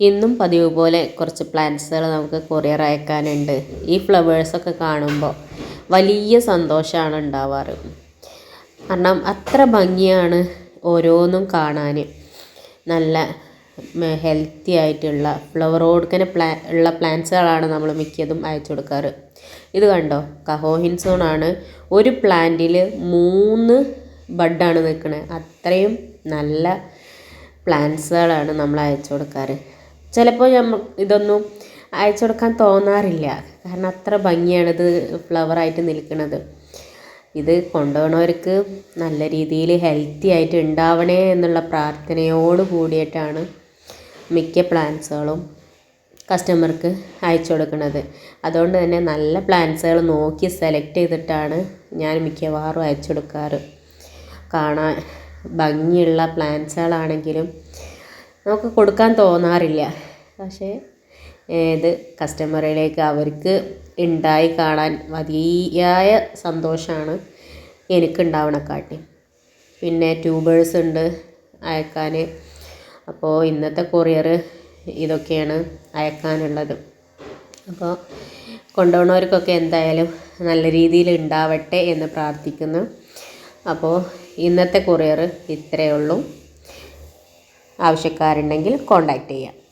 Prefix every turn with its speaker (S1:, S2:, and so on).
S1: ഇന്നും പതിവ് പോലെ കുറച്ച് പ്ലാന്റ്സുകൾ നമുക്ക് കൊറിയർ അയക്കാനുണ്ട്. ഈ ഫ്ലവേഴ്സൊക്കെ കാണുമ്പോൾ വലിയ സന്തോഷമാണ് ഉണ്ടാവാറ്. കാരണം അത്ര ഭംഗിയാണ് ഓരോന്നും കാണാൻ നല്ല ഹെൽത്തി ആയിട്ടുള്ള ഫ്ലവറോടുക്കനെ പ്ലാ ഉള്ള പ്ലാന്റ്സുകളാണ് നമ്മൾ മിക്കതും അയച്ചു കൊടുക്കാറ്. ഇത് കണ്ടോ? കഹോഹിൻസോണാണ് ഒരു പ്ലാന്റിൽ മൂന്ന് ബഡാണ് നിൽക്കുന്നത് അത്രയും നല്ല പ്ലാന്റ്സുകളാണ് നമ്മൾ അയച്ചു കൊടുക്കാറ്. ചിലപ്പോൾ നമ്മൾ ഇതൊന്നും അയച്ചു കൊടുക്കാൻ തോന്നാറില്ല. കാരണം അത്ര ഭംഗിയാണിത് ഫ്ലവറായിട്ട് നിൽക്കുന്നത് ഇത് കൊണ്ടുപോകണവർക്ക് നല്ല രീതിയിൽ ഹെൽത്തി ആയിട്ട് ഉണ്ടാവണേ എന്നുള്ള പ്രാർത്ഥനയോട് കൂടിയിട്ടാണ് മിക്ക പ്ലാന്റ്സുകളും കസ്റ്റമർക്ക് അയച്ചു കൊടുക്കുന്നത് അതുകൊണ്ട് തന്നെ നല്ല പ്ലാന്റ്സുകൾ നോക്കി സെലക്ട് ചെയ്തിട്ടാണ് ഞാൻ മിക്കവാറും അയച്ചു കൊടുക്കാറ്. കാണാൻ ഭംഗിയുള്ള പ്ലാന്റ്സുകളാണെങ്കിലും നമുക്ക് കൊടുക്കാൻ തോന്നാറില്ല. പക്ഷേ ഏത് കസ്റ്റമറിലേക്ക് അവർക്ക് ഉണ്ടായി കാണാൻ മതിയായ സന്തോഷമാണ് എനിക്കുണ്ടാവണക്കാട്ടി. പിന്നെ ട്യൂബേഴ്സ് ഉണ്ട് അയക്കാൻ അപ്പോൾ ഇന്നത്തെ കൊറിയർ ഇതൊക്കെയാണ് അയക്കാനുള്ളത്. അപ്പോൾ കൊണ്ടുപോകുന്നവർക്കൊക്കെ എന്തായാലും നല്ല രീതിയിൽ ഉണ്ടാവട്ടെ എന്ന് പ്രാർത്ഥിക്കുന്നു. അപ്പോൾ ഇന്നത്തെ കൊറിയർ ഇത്രയേ ഉള്ളൂ. ആവശ്യക്കാരുണ്ടെങ്കിൽ കോൺടാക്റ്റ് ചെയ്യാം.